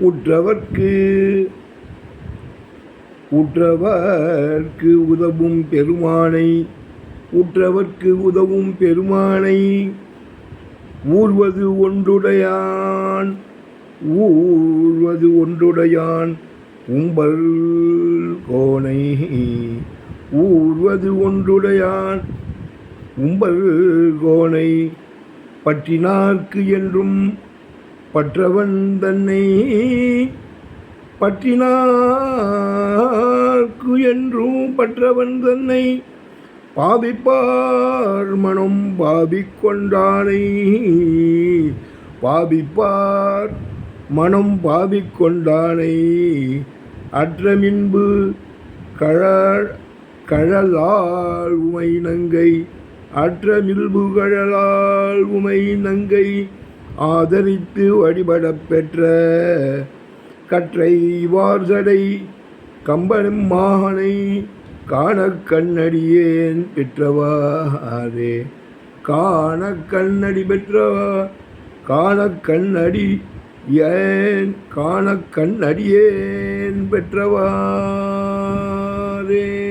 உற்றவர்க்கு உற்றவர்க்கு உதவும் பெருமானை உற்றவர்க்கு உதவும் பெருமானை ஊர்வது ஒன்றுடையான் ஊர்வது ஒன்றுடையான் உம்பல் கோனை ஊர்வது ஒன்றுடையான் உம்பல் கோனை பற்றினார்க்கு என்றும் பற்றவன் தன்னை பற்றினார்க்கு என்றும் பற்றவன் தன்னை பாவிப்பார் மனம் பாவிக்கொண்டானை. பாவிப்பார் மனம் பாவிக்கொண்டானை. அற்ற மின்பு கழ கழலால் உமை நங்கை. அற்ற மில்பு கழலால் உமை நங்கை. ஆதரித்து வழிபடப் பெற்ற கற்றை வார்சடை கம்பனும் மாகனை காண கண்ணடியேன் பெற்றவாரே காண கண்ணடி பெற்றவா காண கண்ணடி ஏன் காண கண்ணடியேன் பெற்றவாரே